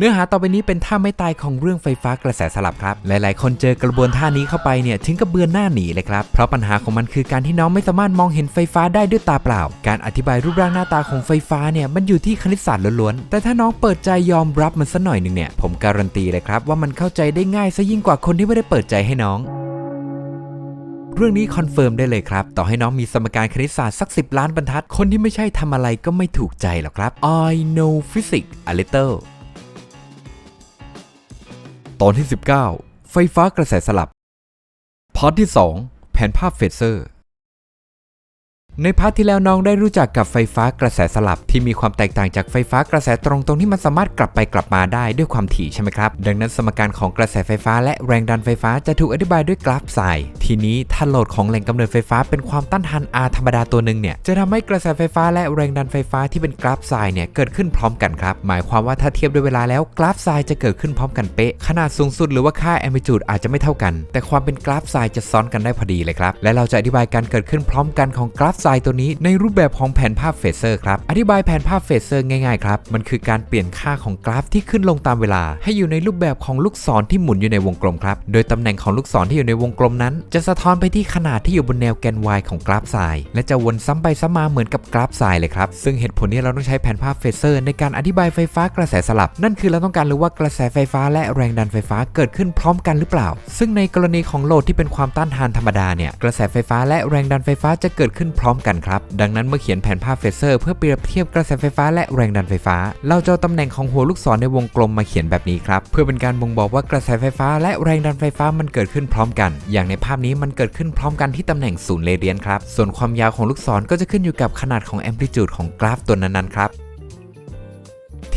เนื้อหาต่อไปนี้เป็นท่าไม่ตายของเรื่องไฟฟ้ากระแสสลับครับ หลายๆ คนเจอกระบวนท่านี้เข้าไปเนี่ยถึงกับเบือนหน้าหนีเลยครับ เพราะปัญหาของมันคือการที่น้องไม่สามารถมองเห็นไฟฟ้าได้ด้วยตาเปล่า การอธิบายรูปร่างหน้าตาของไฟฟ้าเนี่ยมันอยู่ที่คณิตศาสตร์ล้วนๆ แต่ถ้าน้องเปิดใจยอมรับมันสักหน่อยหนึ่งเนี่ยผมการันตีเลยครับว่ามันเข้าใจได้ง่ายซะยิ่งกว่าคนที่ไม่ได้เปิดใจให้น้องเรื่องนี้คอนเฟิร์มได้เลยครับ ต่อให้น้องมีสมการคณิตศาสตร์สัก 10 ล้านบรรทัด คนที่ไม่ใช่ทำอะไรก็ไม่ถูกใจหรอกครับ I know physics a little ตอนที่ 19 ไฟฟ้ากระแสสลับ พาร์ทที่ 2 แผนภาพเฟเซอร์ ในพาร์ทที่แล้วน้องได้รู้จักกับไฟฟ้ากระแสสลับที่มีความแตกต่างจากไฟฟ้ากระแสตรงตรงที่มันสามารถกลับไปกลับมาได้ด้วยความถี่ใช่ไหมครับ ดังนั้นสมการของกระแสไฟฟ้าและแรงดันไฟฟ้าจะถูกอธิบายด้วยกราฟไซน์ทีนี้ถ้าโหลดของแหล่งกำเนิดไฟฟ้าเป็นความต้านทาน R ธรรมดาตัวหนึ่งเนี่ยจะทำให้กระแสไฟฟ้าและแรงดันไฟฟ้าที่เป็นกราฟไซน์เนี่ยเกิดขึ้นพร้อมกันครับ หมายความว่าถ้าเทียบด้วยเวลาแล้วกราฟไซน์จะเกิดขึ้นพร้อมกันเป๊ะขนาดสูงสุดหรือว่าค่าแอมพลิจูดอาจจะไม่เท่ากัน แต่ความเป็นกราฟไซน์จะซ้อนกันได้พอดีเลยครับและเราจะอธิบายการเกิดขึ้นพร้อมกันของกราฟไซน์ตัวนี้ในรูปแบบของแผนภาพเฟเซอร์ครับ อธิบายแผนภาพเฟเซอร์ง่ายๆครับ มันคือการเปลี่ยนค่าของกราฟที่ขึ้นลงตามเวลา ให้อยู่ในรูปแบบของลูกศรที่หมุนอยู่ในวงกลมครับ โดยตำแหน่งของลูกศรที่อยู่ในวงกลมนั้น จะสะท้อนไปที่ขนาดที่อยู่บนแนวแกน y ของกราฟไซน์และจะวนซ้ำไปซ้ำมาเหมือนกับกราฟไซน์เลยครับ ซึ่งเหตุผลที่เราต้องใช้แผนภาพเฟเซอร์ในการอธิบายไฟฟ้ากระแสสลับ นั่นคือเราต้องการรู้ว่ากระแสไฟฟ้าและแรงดันไฟฟ้าเกิดขึ้นพร้อมกันหรือเปล่า ซึ่งในกรณีของโหลดที่เป็นความต้านทานธรรมดาเนี่ยกระแสไฟฟ้าและแรงดันไฟฟ้าจะเกิดขึ้นพร้อมกันครับ ดังนั้นเมื่อเขียนแผนภาพเฟเซอร์เพื่อเปรียบเทียบกระแสไฟฟ้าและแรงดันไฟฟ้า เราจะตำแหน่งของหัวลูกศรในวงกลมมาเขียนแบบนี้ครับ เพื่อเป็นการบ่งบอกว่ากระแสไฟฟ้าและแรงดันไฟฟ้ามันเกิดขึ้นพร้อมกัน อย่างในภาพนี้มันเกิดขึ้นพร้อมกันที่ตำแหน่งศูนย์เรเดียนครับ ส่วนความยาวของลูกศรก็จะขึ้นอยู่กับขนาดของแอมพลิจูดของกราฟตัวนั้นๆครับ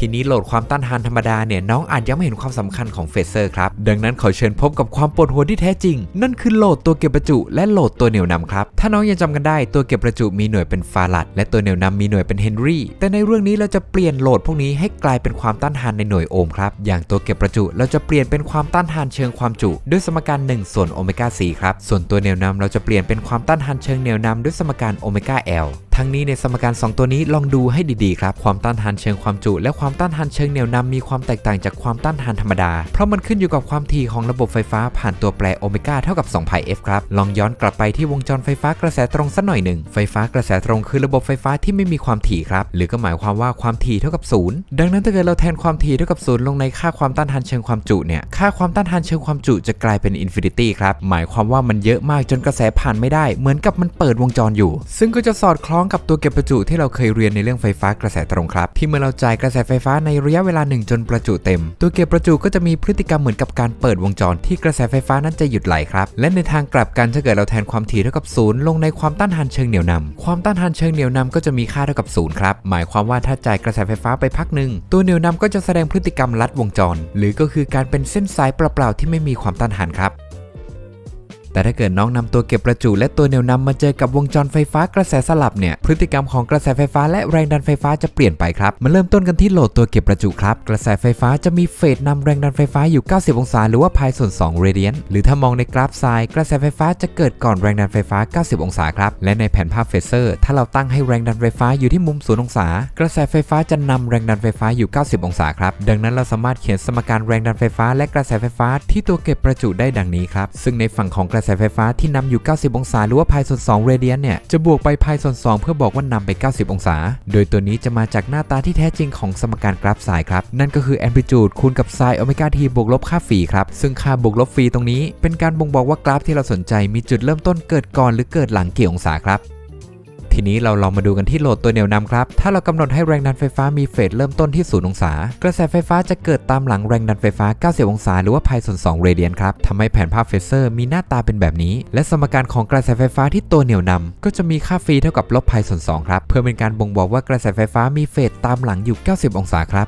ทีนี้โหลดความต้านทานธรรมดาเนี่ยน้องอาจยังไม่เห็นความสำคัญของเฟเซอร์ครับ ดังนั้นขอเชิญพบกับความปวดหัวที่แท้จริง นั่นคือโหลดตัวเก็บประจุ และโหลดตัวเหนี่ยวนำครับ ถ้าน้องยังจำกันได้ตัวเก็บประจุมีหน่วยเป็นฟาราดและตัวเหนี่ยวนำมีหน่วยเป็นเฮนรี่แต่ในเรื่องนี้เราจะเปลี่ยนโหลดพวกนี้ให้กลายเป็นความต้านทานในหน่วยโอห์มครับอย่างตัวเก็บประจุเราจะเปลี่ยนเป็นความต้านทานเชิงความจุ ด้วยสมการ 1 ส่วนโอเมก้า4ครับส่วนตัวเหนี่ยวนำเราจะเปลี่ยนเป็นความต้านทานเชิงเหนี่ยวนำด้วยสมการโอเมก้า L ทั้งนี้ในสมการ 2 ตัวนี้ลองดูให้ดีๆครับ ความต้านทานเชิงความจุ และความต้านทานเชิงเหนี่ยวนำมีความแตกต่างจากความต้านทานธรรมดา เพราะมันขึ้นอยู่กับความถี่ของระบบไฟฟ้าผ่านตัวแปรโอเมก้าเท่ากับ2 pi f ครับ ลองย้อนกลับไปที่วงจรไฟฟ้ากระแสตรงสักหน่อยหนึ่ง ไฟฟ้ากระแสตรงคือระบบไฟฟ้าที่ไม่มีความถี่ครับ หรือก็หมายความว่าความถี่เท่ากับศูนย์ดังนั้นถ้าเกิดเราแทนความถี่เท่ากับศูนย์ลงในค่าความต้านทานเชิงความจุเนี่ย ค่าความต้านทานเชิงความจุจะกลายเป็นอินฟินิตี้ครับ หมายความว่ามันเยอะมากจนกระแสผ่านไม่ได้ เหมือนกับมันเปิดวงจรอยู่ ซึ่งก็จะสอดคล้ององกับตัวเก็บประจุที่เราเคยเรียนในเรื่องไฟฟ้ากระแสตรงครับ ที่เมื่อเราจ่ายกระแสไฟฟ้าในระยะเวลาหนึ่งจนประจุเต็ม ตัวเก็บประจุก็จะมีพฤติกรรมเหมือนกับการเปิดวงจรที่กระแสไฟฟ้านั้นจะหยุดไหลครับ และในทางกลับกันถ้าเกิดเราแทนความถี่เท่ากับศูนย์ลงในความต้านทานเชิงเหนี่ยวนำความต้านทานเชิงเหนี่ยวนำก็จะมีค่าเท่ากับศูนย์ครับ หมายความว่าถ้าจ่ายกระแสไฟฟ้าไปพักหนึ่งตัวเหนี่ยวนำก็จะแสดงพฤติกรรมลัดวงจร หรือก็คือการเป็นเส้นสายเปล่าๆที่ไม่มีความต้านทานครับ แต่ถ้าเกิดน้องนำตัวเก็บประจุและตัวเหนี่ยวนำมาเจอกับวงจรไฟฟ้ากระแสสลับเนี่ยพฤติกรรมของกระแสไฟฟ้าและแรงดันไฟฟ้าจะเปลี่ยนไปครับมาเริ่มต้นกันที่โหลดตัวเก็บประจุครับ กระแสไฟฟ้าจะมีเฟสนำแรงดันไฟฟ้าอยู่ 90 องศา หรือว่าพายส่วน2เรเดียนหรือถ้ามองในกราฟไซน์กระแสไฟฟ้าจะเกิดก่อนแรงดันไฟฟ้า 90 องศาครับและในแผนภาพเฟเซอร์ ถ้าเราตั้งให้แรงดันไฟฟ้าอยู่ที่มุม0องศา กระแสไฟฟ้าจะนำแรงดันไฟฟ้าอยู่ 90 องศาครับดังนั้นเราสามารถเขียนสมการแรงดันไฟฟ้า และกระแสไฟฟ้าที่ตัวเก็บประจุได้ดังนี้ครับซึ่งในฝั่งของกระแสไฟฟ้าที่นำอยู่ 90 องศา หรือว่าพายส่วน2เรเดียนเนี่ย จะบวกไปพายส่วน 2 เพื่อบอกว่านำไป 90 องศา โดยตัวนี้จะมาจากหน้าตาที่แท้จริงของสมการกราฟไซน์ครับ นั่นก็คือแอมพลิจูดคูณกับไซน์โอเมก้าทีบวกลบค่าฟีครับ ซึ่งค่าบวกลบฟีตรงนี้ เป็นการบ่งบอกว่ากราฟที่เราสนใจมีจุดเริ่มต้นเกิดก่อนหรือเกิดหลังกี่องศาครับ ทีนี้เราลองมาดูกันที่โหลดตัวเหนี่ยวนำครับ ถ้าเรากำหนดให้แรงดันไฟฟ้ามีเฟสเริ่มต้นที่ 0 องศา กระแสไฟฟ้าจะเกิดตามหลังแรงดันไฟฟ้า 90 องศา หรือว่าพายส่วน2เรเดียนครับทำให้แผนภาพเฟเซอร์มีหน้าตาเป็นแบบนี้ และสมการของกระแสไฟฟ้าที่ตัวเหนี่ยวนำก็จะมีค่าฟีเท่ากับลบพายส่วน2ครับ เพื่อเป็นการบ่งบอกว่ากระแสไฟฟ้ามีเฟสตามหลังอยู่ 90 องศาครับ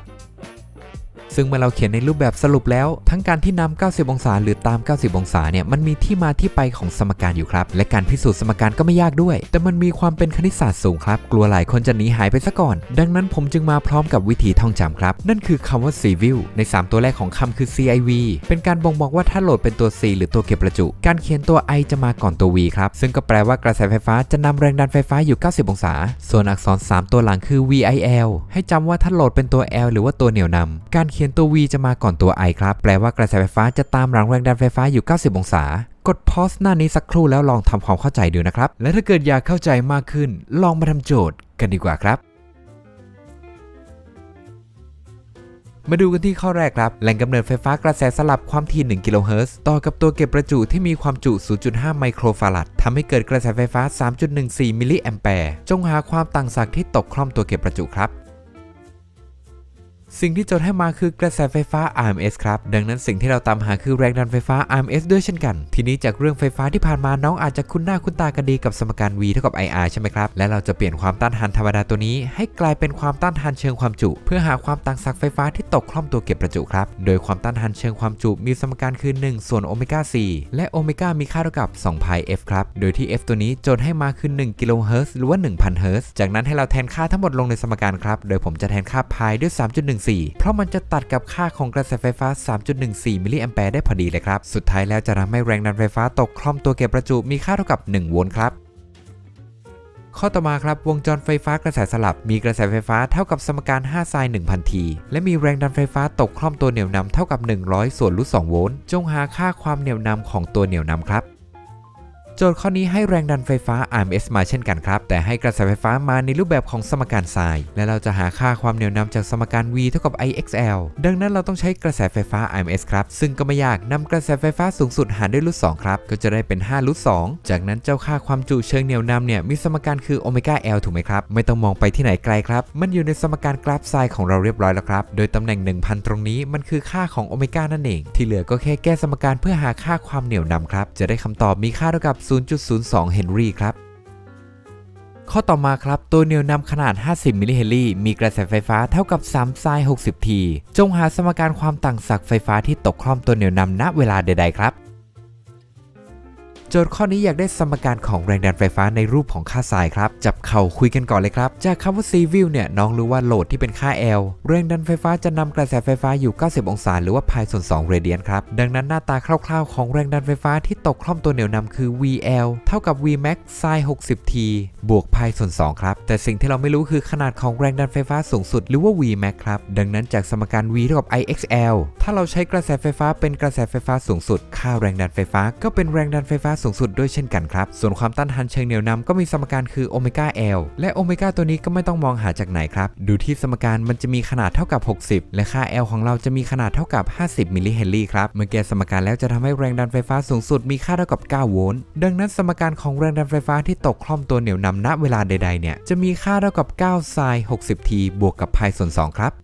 ซึ่งเมื่อเราเขียนในรูปแบบสรุปแล้ว ทั้งการที่นำ90 องศา หรือตาม 90 องศาเนี่ยมันมีที่มาที่ไปของสมการอยู่ครับ และการพิสูจน์สมการก็ไม่ยากด้วย แต่มันมีความเป็นคณิตศาสตร์สูงครับ กลัวหลายคนจะหนีหายไปซะก่อน ดังนั้นผมจึงมาพร้อมกับวิธีท่องจำครับ นั่นคือคำว่า civil ใน 3 ตัวแรกของคำคือ civ เป็นการบ่งบอกว่าถ้าโหลดเป็นตัว c หรือตัวเก็บประจุ การเขียนตัว i จะมาก่อนตัว v ครับซึ่งก็แปลว่ากระแสไฟฟ้าจะนำแรงดันไฟฟ้าอยู่ 90 องศา ส่วนอักษร 3 ตัวหลังคือ vil ให้จำว่าถ้าโหลดเป็นตัว l หรือว่าตัวเหนี่ยวนำการเขียนยนตัว V จะมาก่อนตัว I ครับ แปลว่ากระแสไฟฟ้าจะตามหลังแรงดันไฟฟ้าอยู่ 90 องศา กดพอสหน้านี้สักครู่แล้วลองทำความเข้าใจดูนะครับ และถ้าเกิดอยากเข้าใจมากขึ้น ลองมาทำโจทย์กันดีกว่าครับมาดูกันที่ข้อแรกครับ แหล่งกำเนิดไฟฟ้ากระแสสลับความถี่ 1 กิโลเฮิรตซ์ต่อกับตัวเก็บประจุที่มีความจุ 0.5 ไมโครฟาราดทำให้เกิดกระแสไฟฟ้า 3.14 มิลลิแอมแปร์ จงหาความต่างศักย์ที่ตกคล่อมตัวเก็บประจุครับ สิ่งที่โจทย์ให้มาคือกระแสไฟฟ้า RMS ครับ ดังนั้นสิ่งที่เราตามหาคือแรงดันไฟฟ้า RMS ด้วยเช่นกัน ทีนี้จากเรื่องไฟฟ้าที่ผ่านมาน้องอาจจะคุ้นหน้าคุ้นตากันดีกับสมการ V เท่ากับ IR ใช่ไหมครับ และเราจะเปลี่ยนความต้านทานธรรมดาตัวนี้ ให้กลายเป็นความต้านทานเชิงความจุ เพื่อหาความต่างศักย์ไฟฟ้าที่ตกคล่อมตัวเก็บประจุครับ โดยความต้านทานเชิงความจุมีสมการคือ 1 ส่วนโอเมก้า 4 และโอเมก้ามีค่าเท่ากับ2 pi f ครับ โดยที่ f ตัวนี้โจทย์ให้มาคือ1กิโลเฮิรตซ์หรือว่า1000เฮิรตซ์จากนั้นให้เราแทนค่าทั้งหมดลงในสมการครับ โดยผมจะแทนค่า pi ด้วย3.14 เพราะมันจะตัดกับค่าของกระแสไฟฟ้า 3.14 มิลลิแอมแปร์ได้พอดีเลยครับ สุดท้ายแล้วจะทำให้แรงดันไฟฟ้าตกคล่อมตัวเก็บประจุมีค่าเท่ากับ 1 โวลต์ครับข้อต่อมาครับ วงจรไฟฟ้ากระแสสลับ มีกระแสไฟฟ้าเท่ากับสมการ 5 ไซน์1,000 ที และมีแรงดันไฟฟ้าตกคล่อมตัวเหนี่ยวนำเท่ากับ 100 ส่วนรูท2โวลต์จงหาค่าความเหนี่ยวนำของตัวเหนี่ยวนำครับ โจทย์ข้อนี้ให้แรงดันไฟฟ้า RMS มาเช่นกันครับ แต่ให้กระแสไฟฟ้ามาในรูปแบบของสมการไซน์และเราจะหาค่าความเหนี่ยวนำจากสมการ V เท่ากับ IXL ดังนั้นเราต้องใช้กระแสไฟฟ้า RMS ครับ ซึ่งก็ไม่ยากนำกระแสไฟฟ้าสูงสุดหารด้วยรูท2ครับ ก็จะได้เป็น5รูท2จากนั้นเจ้าค่าความจุเชิงเหนี่ยวนำเนี่ยมีสมการคือโอเมก้า L ถูกไหมครับ ไม่ต้องมองไปที่ไหนไกลครับ มันอยู่ในสมการกราฟไซน์ของเราเรียบร้อยแล้วครับ โดยตำแหน่ง 1000 ตรงนี้มันคือค่าของโอเมก้านั่นเอง ที่เหลือก็แค่แก้สมการเพื่อหาค่าความเหนี่ยวนำครับ จะได้คำตอบมีค่าเท่ากับ0.02 เฮนรี่ครับ ข้อต่อมาครับ ตัวเหนี่ยวนำขนาด 50 มิลลิเฮนรี่ มีกระแสไฟฟ้าเท่ากับ3ไซน์60 ที จงหาสมการความต่างศักย์ไฟฟ้าที่ตกคล่อมตัวเหนี่ยวนำณเวลาใด ๆ ครับ จทย์ข้อนี้อยากได้สมการของแรงดันไฟฟ้าในรูปของค่าไซน์ครับ จับเข่าคุยกันก่อนเลยครับ จากคำว่า C view เนี่ย น้องรู้ว่าโหลดที่เป็นค่า L แรงดันไฟฟ้าจะนำกระแสไฟฟ้าอยู่ 90 องศา หรือว่า pi ส่วน2เรเดียนครับ ดังนั้นหน้าตาคร่าวๆ ของแรงดันไฟฟ้าที่ตกคล่อมตัวเหนี่ยวนำคือ VL เท่ากับ Vmax sin 60 t บวก pi ส่วน2ครับ แต่สิ่งที่เราไม่รู้คือขนาดของแรงดันไฟฟ้าสูงสุดหรือว่า Vmax ครับ ดังนั้นจากสมการ V เท่ากับ IXL ถ้าเราใช้กระแสไฟฟ้าเป็นกระแสไฟฟ้าสูงสุด ค่าแรงดันไฟฟ้าก็เป็นแรงดันไฟฟ้าสูงสุดด้วยเช่นกันครับ ส่วนความต้านทานเชิงเหนี่ยวนำก็มีสมการคือโอเมก้า L และโอเมก้าตัวนี้ก็ไม่ต้องมองหาจากไหนครับ ดูที่สมการมันจะมีขนาดเท่ากับ 60 และค่า L ของเราจะมีขนาดเท่ากับ 50มิลลิเฮนรี่ครับ เมื่อแกสมการแล้วจะทำให้แรงดันไฟฟ้าสูงสุดมีค่าเท่ากับ 9 โวลต์ ดังนั้นสมการของแรงดันไฟฟ้าที่ตกคล่อมตัวเหนี่ยวนำณเวลาใดๆเนี่ยจะมีค่าเท่ากับ9ไซน์60ทีบวกกับ pi ส่วน2ครับ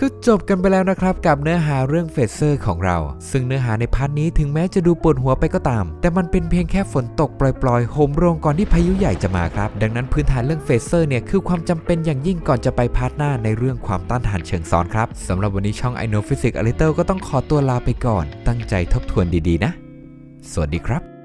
ก็จบกันไปแล้วนะครับกับเนื้อหาเรื่องเฟเซอร์ของเรา ซึ่งเนื้อหาในพาร์ทนี้ถึงแม้จะดูปวดหัวไปก็ตาม แต่มันเป็นเพียงแค่ฝนตกปล่อยๆโหมโรงก่อนที่พายุใหญ่จะมาครับ ดังนั้นพื้นฐานเรื่องเฟเซอร์เนี่ยคือความจำเป็นอย่างยิ่งก่อนจะไปพาร์ทหน้าในเรื่องความต้านทานเชิงซ้อนครับสำหรับวันนี้ช่อง i know physics a little ก็ต้องขอตัวลาไปก่อน ตั้งใจทบทวนดีๆนะ สวัสดีครับ